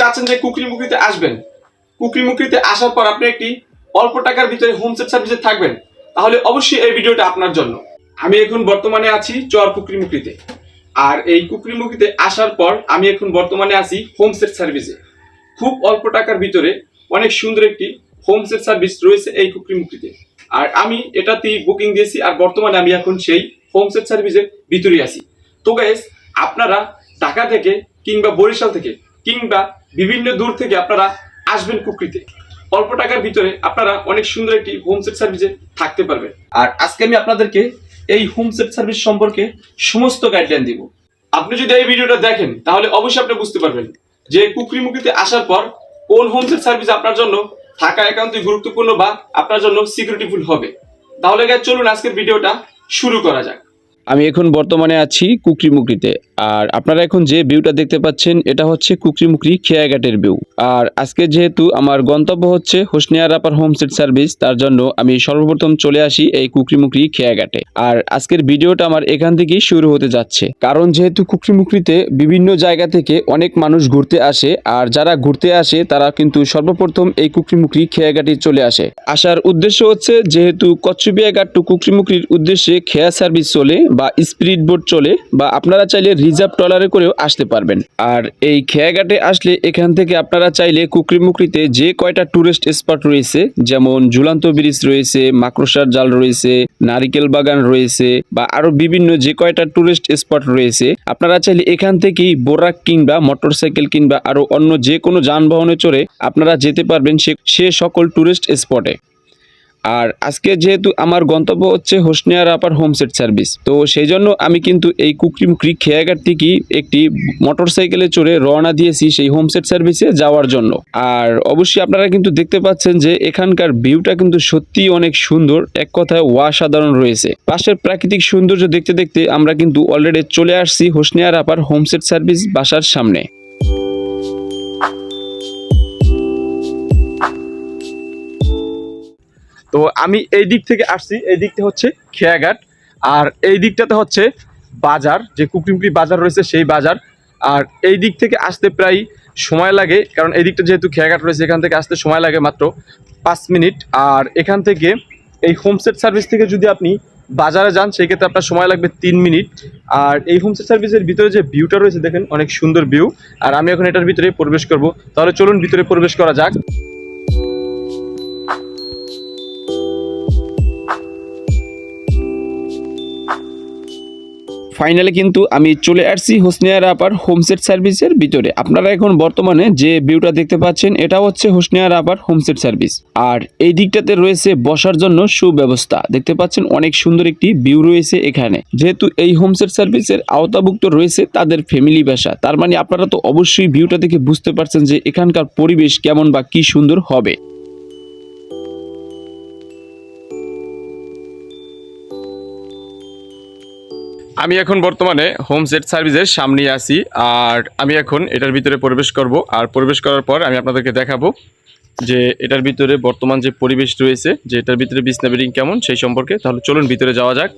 চাচ্ছেন যে কুকরিমুকরিতে আসবেন। কুকরিমুকরিতে আসার পর আপনি একটি অল্প টাকার ভিতরে হোম সেট সার্ভিসে থাকবেন। তাহলে অবশ্যই এই ভিডিওটা আপনার জন্য। আমি এখন বর্তমানে আছি চর কুকরিমুকরিতে। আর এই কুকরিমুকরিতে আসার পর আমি এখন বর্তমানে আছি হোম সেট সার্ভিসে খুব অল্প টাকার ভিতরে অনেক সুন্দর একটি হোম সেট সার্ভিস রয়েছে এই কুকরিমুকরিতে। আর আমি এটাতেই বুকিং দিয়েছি আর বর্তমানে আমি এখন সেই হোম সেট সার্ভিসের ভিতরেই আছি। তো গাইস আপনারা ঢাকা থেকে কিংবা বরিশাল থেকে কিংবা বিভিন্ন দূর থেকে আপনারা আসবেন কুকরিতে। অল্প টাকার ভিতরে আপনারা অনেক সুন্দর একটি হোম সেট সার্ভিসে থাকতে পারবেন। আর আজকে আমি আপনাদেরকে এই হোম সেট সার্ভিস সম্পর্কে সমস্ত গাইডলাইন দিব। আপনি যদি এই ভিডিওটা দেখেন, তাহলে অবশ্যই আপনি বুঝতে পারবেন যে কুকরিমুখিতে আসার পর কোন হোম সেট সার্ভিস আপনার জন্য থাকা একান্তই গুরুত্বপূর্ণ বা আপনার জন্য সিকিউরিটিফুল হবে। তাহলে চলুন আজকের ভিডিওটা শুরু করা যাক। আমি এখন বর্তমানে আছি কুকরিমুকরিতে। আর আপনারা এখন যে ভিউটা দেখতে পাচ্ছেন, এটা হচ্ছে কুকরিমুকরি খেয়াঘাটের ভিউ আর আজকে যেহেতু আমার গন্তব্য হচ্ছে হোসনিয়া রাপার হোমসেট সার্ভিস, তার জন্য আমি সর্বপ্রথম চলে আসি এই কুকরিমুকরি খেয়াঘাটে। আর আজকের ভিডিওটা আমার এখান থেকেই শুরু হতে যাচ্ছে। কারণ যেহেতু কুকরিমুকরিতে বিভিন্ন জায়গা থেকে অনেক মানুষ ঘুরতে আসে, আর যারা ঘুরতে আসে, তারা কিন্তু সর্বপ্রথম এই কুকরিমুকরি খেয়াঘাটে চলে আসে। আসার উদ্দেশ্য হচ্ছে, যেহেতু কচ্ছবিয়া ঘাট টু কুকরিমুকরির উদ্দেশ্যে খেয়া সার্ভিস চলে বা স্পিরিট বোট চলে বা আপনারা চাইলে রিজার্ভ ট্রলারে করেও আসতে পারবেন। আর এই খেয়াঘাটে আসলে এখান থেকে আপনারা চাইলে কুকরিমুকরিতে যে কয়টা টুরিস্ট স্পট রয়েছে, যেমন ঝুলান্ত ব্রিজ রয়েছে, মাকড়সার জাল রয়েছে, নারিকেল বাগান রয়েছে বা আরও বিভিন্ন যে কয়টা টুরিস্ট স্পট রয়েছে, আপনারা চাইলে এখান থেকেই বোরাক কিংবা মোটরসাইকেল কিংবা আরও অন্য যে কোনো যানবাহনে চড়ে আপনারা যেতে পারবেন সে সকল টুরিস্ট স্পটে আর আজকে যেহেতু আমার গন্তব্য হচ্ছে হোসনিয়া রাপার হোমসেট সার্ভিস, তো সেই জন্য আমি কিন্তু এই কুকরিমুকরি খেয়াঘাট থেকে একটি মোটর সাইকেলে চড়ে রওনা দিয়েছি সেই হোমসেট সার্ভিসে যাওয়ার জন্য। আর অবশ্যই আপনারা কিন্তু দেখতে পাচ্ছেন যে এখানকার ভিউটা কিন্তু সত্যিই অনেক সুন্দর, এক কথায় অসাধারণ রয়েছে। পাশের প্রাকৃতিক সৌন্দর্য দেখতে দেখতে আমরা কিন্তু অলরেডি চলে আসছি হোসনিয়া রাপার হোমসেট সার্ভিস বাসার সামনে। তো আমি এই দিক থেকে আসছি, এই দিকটা হচ্ছে খেয়াঘাট, আর এই দিকটাতে হচ্ছে বাজার, যে কুকরিমুকরি বাজার রয়েছে সেই বাজার। আর এই দিক থেকে আসতে প্রায় সময় লাগে, কারণ এই দিকটা যেহেতু খেয়াঘাট রয়েছে, এখান থেকে আসতে সময় লাগে মাত্র পাঁচ মিনিট। আর এখান থেকে এই হোমসেট সার্ভিস থেকে যদি আপনি বাজারে যান সেই ক্ষেত্রে আপনার সময় লাগবে তিন মিনিট। আর এই হোমসেট সার্ভিসের ভিতরে যে ভিউটা রয়েছে, দেখেন অনেক সুন্দর ভিউ। আর আমি এখন এটার ভিতরে প্রবেশ করব। তাহলে চলুন ভিতরে প্রবেশ করা যাক। ফাইনালি কিন্তু আমি চলে আসছি হোসনিয়া রাপার হোমসেট সার্ভিসের ভিতরে। আপনারা এখন বর্তমানে যে ভিউটা দেখতে পাচ্ছেন, এটা হচ্ছে হোসনিয়া রাপার হোমসেট সার্ভিস। আর এই দিকটাতে রয়েছে বসার জন্য সুব্যবস্থা। দেখতে পাচ্ছেন অনেক সুন্দর একটি ভিউ রয়েছে এখানে। যেহেতু এই হোমসেট সার্ভিসের আওতাভুক্ত রয়েছে তাদের ফ্যামিলি বাসা, তার মানে আপনারা তো অবশ্যই ভিউটা দেখে বুঝতে পারছেন যে এখানকার পরিবেশ কেমন বা কি সুন্দর হবে। আমি এখন বর্তমানে হোম সেট সার্ভিসের সামনে আছি, আর আমি এখন এটার ভিতরে প্রবেশ করব। আর প্রবেশ করার পর আমি আপনাদেরকে দেখাবো যে এটার ভিতরে বর্তমান যে পরিবেশ রয়েছে, যে এটার ভিতরে বিছনা বিল্ডিং কেমন, সেই সম্পর্কে। তাহলে চলুন ভিতরে যাওয়া যাক।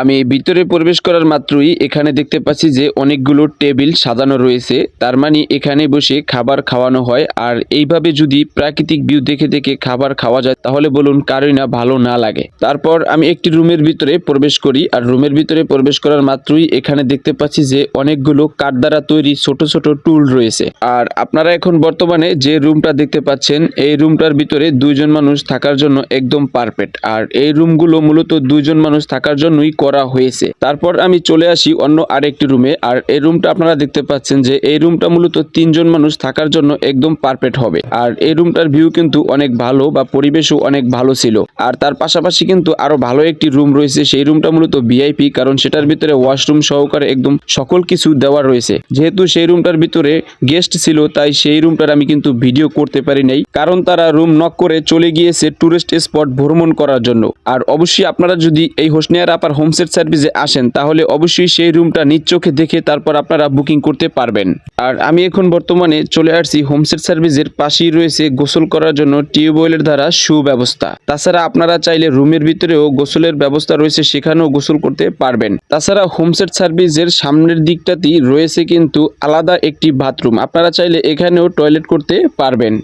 আমি ভিতরে প্রবেশ করার মাত্রই এখানে দেখতে পাচ্ছি যে অনেকগুলো টেবিল সাজানো রয়েছে। তার মানে এখানে বসে খাবার খাওয়ানো হয়। আর এইভাবে যদি প্রাকৃতিক ভিউ দেখে দেখে খাবার খাওয়া যায়, তাহলে বলুন কারোই না ভালো না লাগে। তারপর আমি একটি রুমের ভিতরে প্রবেশ করি। আর রুমের ভিতরে প্রবেশ করার মাত্রই এখানে দেখতে পাচ্ছি যে অনেকগুলো কাঠ দ্বারা তৈরি ছোট ছোট টুল রয়েছে। আর আপনারা এখন বর্তমানে যে রুমটা দেখতে পাচ্ছেন, এই রুমটার ভিতরে দুইজন মানুষ থাকার জন্য একদম পারফেক্ট। আর এই রুমগুলো মূলত দুইজন মানুষ থাকার জন্যই করা হয়েছে। তারপর আমি চলে আসি অন্য আরেকটি রুমে আর এই রুমটা আপনারা দেখতে পাচ্ছেন যে, এই রুমটা মূলত তিনজন মানুষ থাকার জন্য একদম পারফেক্ট হবে। আর এই রুমটার ভিউ কিন্তু অনেক ভালো বা পরিবেশও অনেক ভালো ছিল। আর তার পাশাপাশি কিন্তু আরও ভালো একটি রুম রয়েছে। সেই রুমটা মূলত ভিআইপি কারণ সেটার ভিতরে ওয়াশরুম সহকারে একদম সকল কিছু দেওয়া রয়েছে। যেহেতু সেই রুমটার ভিতরে গেস্ট ছিল, তাই সেই রুমটার আমি কিন্তু ভিডিও করতে পারি নাই। কারণ তারা রুম নক করে চলে গিয়েছে টুরিস্ট স্পট ভ্রমণ করার জন্য। আর অবশ্যই আপনারা যদি এই হোসনিয়ার আপার হোম হোমসেট সার্ভিসে আসেন, তাহলে অবশ্যই সেই রুমটা নিজ চোখে দেখে তারপর আপনারা বুকিং করতে পারবেন। আর আমি এখন বর্তমানে চলে আসছি হোমসেট সার্ভিসের পাশেই রয়েছে গোসল করার জন্য টিউবওয়েলের দ্বারা সুব্যবস্থা। তাছাড়া আপনারা চাইলে রুমের ভিতরেও গোসলের ব্যবস্থা রয়েছে, সেখানেও গোসল করতে পারবেন। তাছাড়া হোমসেট সার্ভিসের সামনের দিকটাতেই রয়েছে কিন্তু আলাদা একটি বাথরুম। আপনারা চাইলে এখানেও টয়লেট করতে পারবেন।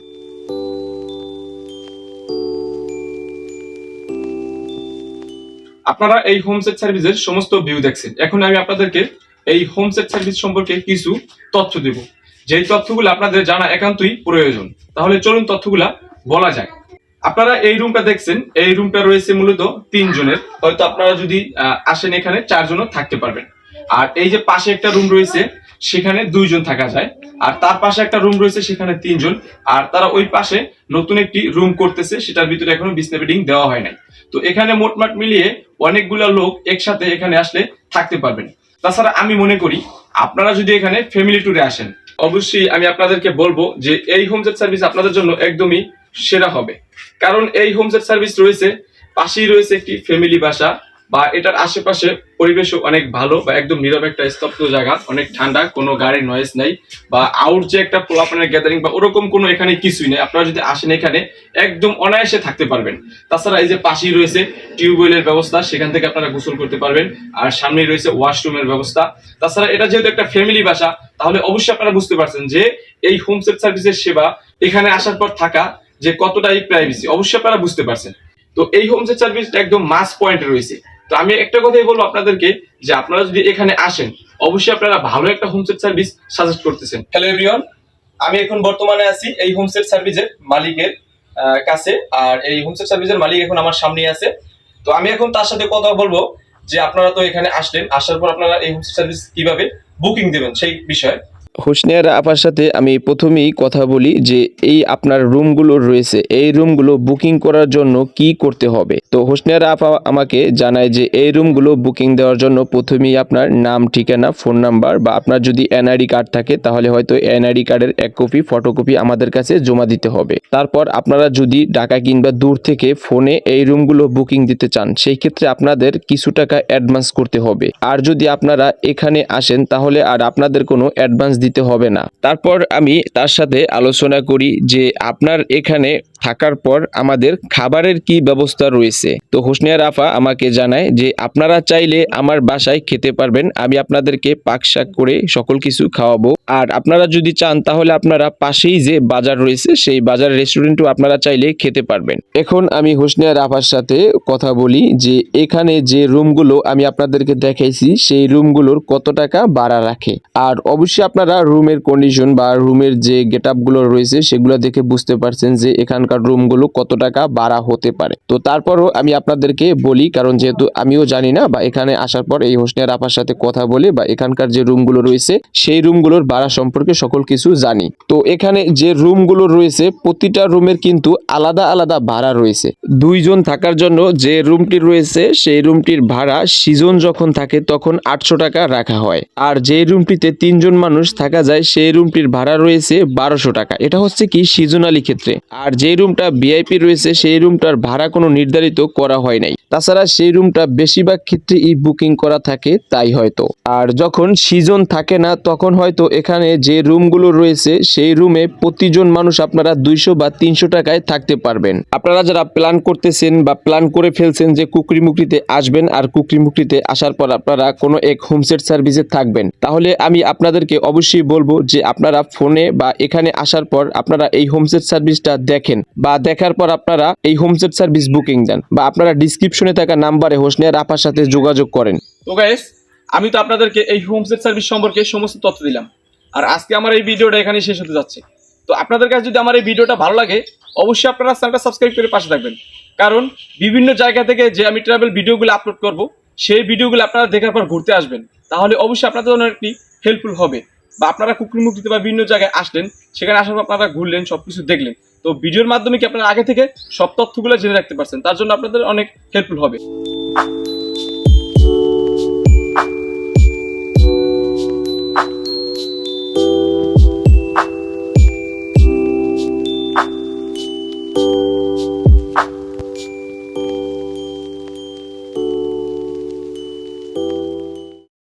আপনারা এই হোম হোমসেট সার্ভিসের সমস্ত ভিউ দেখছেন। এখন আমি আপনাদেরকে এই হোম সেট সার্ভিস সম্পর্কে কিছু তথ্য দেব। যেই তথ্যগুলো আপনাদের জানা একান্তই প্রয়োজন। তাহলে চলুন তথ্যগুলা বলা যায় আপনারা এই রুমটা দেখছেন। এই রুমটা রয়েছে মূলত তিনজনের। হয়তো আপনারা যদি আসেন এখানে, চারজনও থাকতে পারবেন। আর এই যে পাশে একটা রুম রয়েছে সেখানে দুইজন থাকা যায়। আর তার পাশে একটা রুম রয়েছে, সেখানে তিনজন। আর তারা ওই পাশে নতুন একটি রুম করতেছে, সেটার ভিতরে এখনও বিছনা বেডিং দেওয়া হয় নাই। তো এখানে মোটমাট মিলিয়ে অনেকগুলা লোক একসাথে এখানে আসলে থাকতে পারবেন। তাছাড়া আমি মনে করি, আপনারা যদি এখানে ফ্যামিলি ট্যুরে আসেন, অবশ্যই আমি আপনাদেরকে বলব যে এই হোমসেট সার্ভিস আপনাদের জন্য একদমই সেরা হবে। কারণ এই হোমসেট সার্ভিস রয়েছে, পাশেই রয়েছে একটি ফ্যামিলি বাসা। বা এটার আশেপাশে পরিবেশও অনেক ভালো বা একদম নীরব একটা স্তব্ধ জায়গা, অনেক ঠান্ডা, কোনো গাড়ির নয়েজ নাই বা আউট যে একটা পোলাপানের গ্যাদারিং বা ওরকম কোনো এখানে কিছুই নেই। আপনারা যদি আসেন এখানে, একদম অনায়াসে থাকতে পারবেন। তাছাড়া এই যে পাশেই রয়েছে টিউবওয়েলের ব্যবস্থা, সেখান থেকে আপনারা গোসল করতে পারবেন। আর সামনেই রয়েছে ওয়াশরুমের ব্যবস্থা। তাছাড়া এটা যেহেতু একটা ফ্যামিলি বাসা, তাহলে অবশ্যই আপনারা বুঝতে পারছেন যে এই হোমসেট সার্ভিসের সেবা এখানে আসার পর থাকা যে কতটাই প্রাইভেসি অবশ্যই আপনারা বুঝতে পারছেন। তো এই হোমসেট সার্ভিসটা একদম মাস পয়েন্টে রয়েছে। তো আমি একটা কথাই বলব আপনাদেরকে যে আপনারা যদি এখানে আসেন, অবশ্যই আপনারা ভালো একটা হোমসেট সার্ভিস সাজেস্ট করতেছেন। হ্যালো এভরিওয়ান আমি এখন বর্তমানে আছি এই হোমসেট সার্ভিসের মালিকের কাছে, আর এই হোমসেট সার্ভিসের মালিক এখন আমার সামনে আছে। তো আমি এখন তার সাথে কথা বলব যে আপনারা তো এখানে আসলেন, আসার পর আপনারা এই হোমসেট সার্ভিস কীভাবে বুকিং দেবেন সেই বিষয়ে। হোসনিয়ারা আপার সাথে আমি প্রথমেই কথা বলি যে এই আপনার রুমগুলো রয়েছে, এই রুমগুলো বুকিং করার জন্য কি করতে হবে? তো হোসনিয়ারা আপা আমাকে জানায় যে এই রুমগুলো বুকিং দেওয়ার জন্য প্রথমেই আপনার নাম, ঠিকানা, ফোন নাম্বার বা আপনার যদি এনআইডি কার্ড থাকে তাহলে হয়তো এনআইডি কার্ডের এক কপি, ফটোকপি আমাদের কাছে জমা দিতে হবে। তারপর আপনারা যদি ঢাকা কিংবা দূর থেকে ফোনে এই রুমগুলো বুকিং দিতে চান, সেই ক্ষেত্রে আপনাদের কিছু টাকা অ্যাডভান্স করতে হবে। আর যদি আপনারা এখানে আসেন তাহলে আর আপনাদের কোনো অ্যাডভান্স দিতে হবে না। তারপর আমি তার সাথে আলোচনা করি যে আপনার এখানে থাকার পর আমাদের খাবারের কি ব্যবস্থা রয়েছে। তো হোসনিয়া রাফা আমাকে জানায় যে আপনারা চাইলে আমার বাসায় খেতে পারবেন, আমি আপনাদেরকে পাক শাক করে সকল কিছু খাওয়াবো। আর আপনারা যদি চান তাহলে আপনারা পাশেই যে বাজার রয়েছে, সেই বাজার রেস্টুরেন্টও আপনারা চাইলে খেতে পারবেন। এখন আমি হোসনিয়া রাফার সাথে কথা বলি যে এখানে যে রুমগুলো আমি আপনাদেরকে দেখাইছি, সেই রুমগুলোর কত টাকা ভাড়া রাখে। আর অবশ্যই আপনারা রুমের কন্ডিশন বা রুমের যে গেট আপগুলো রয়েছে, সেগুলো দেখে বুঝতে পারছেন যে এখানকার রুমগুলো কত টাকা ভাড়া হতে পারে। তো তারপরও আমি আপনাদেরকে বলি, কারণ যেহেতু আমিও জানি না, বা এখানে আসার পর এই হোসনিয়া রাফার সাথে কথা বলে, বা এখানকার যে রুমগুলো রয়েছে, সেই রুমগুলোর ভাড়া সম্পর্কে সকল কিছু জানি। তো এখানে যে রুমগুলো রয়েছে, প্রতিটা রুমের কিন্তু আলাদা আলাদা ভাড়া রয়েছে। দুইজন থাকার জন্য যে রুমটি রয়েছে, সেই রুমটির ভাড়া সিজন যখন থাকে, তখন আটশো টাকা রাখা হয়। আর যে রুমটিতে তিনজন মানুষ থাকা যায় সেই রুমটির ভাড়া রয়েছে বারোশো টাকা। এটা হচ্ছে কি সিজনালি ক্ষেত্রে। আর যে রুমটা ভিআইপি রয়েছে সেই রুমটার ভাড়া কোনো নির্ধারিত করা হয় নাই। তাছাড়া সেই রুমটা বেশিরভাগ ক্ষেত্রে ই বুকিং করা থাকে তাই হয়তো। আর যখন সিজন থাকে না, তখন হয়তো এখানে যে রুমগুলো রয়েছে সেই রুমে প্রতিজন মানুষ আপনারা দুইশো বা তিনশো টাকায় থাকতে পারবেন। আপনারা যারা প্ল্যান করতেছেন বা প্ল্যান করে ফেলছেন যে কুকরিমুকরিতে আসবেন আর কুকরিমুকরিতে আসার পর আপনারা কোনো এক হোমসেট সার্ভিসে থাকবেন, তাহলে আমি আপনাদেরকে অবশ্যই বলব যে আপনারা ফোনে বা এখানে আসার পর আপনারা এই হোমসেট সার্ভিসটা দেখেন বা দেখার পর আপনারা এই হোমসেট সার্ভিস বুকিং দেন বা আপনারা ডিসক্রিপশনে থাকা নাম্বারে হোসনিয়ার আপার সাথে যোগাযোগ করেন। তো গাইস আমি তো আপনাদেরকে এই হোমসেট সার্ভিস সম্পর্কে সমস্ত তথ্য দিলাম। আর আজকে আমার এই ভিডিওটা এখানে শেষ হতে যাচ্ছে। তো আপনাদের কাছে যদি আমার এই ভিডিওটা ভালো লাগে, অবশ্যই আপনারা চ্যানেলটা সাবস্ক্রাইব করে পাশে থাকবেন। কারণ বিভিন্ন জায়গা থেকে যে আমি ট্রাভেল ভিডিওগুলো আপলোড করব, সেই ভিডিওগুলো আপনারা দেখার পর ঘুরতে আসবেন। তাহলে অবশ্যই আপনাদের জন্য একটি হেল্পফুল হবে। বা আপনারা কুকুর মুক্তিতে বা বিভিন্ন জায়গায় আসলেন, সেখানে আসার পর আপনারা ঘুরলেন সব কিছু দেখলেন। তো ভিডিওর মাধ্যমে কি আপনারা আগে থেকে সব তথ্যগুলো জেনে রাখতে পারছেন? তার জন্য আপনাদের অনেক হেল্পফুল হবে।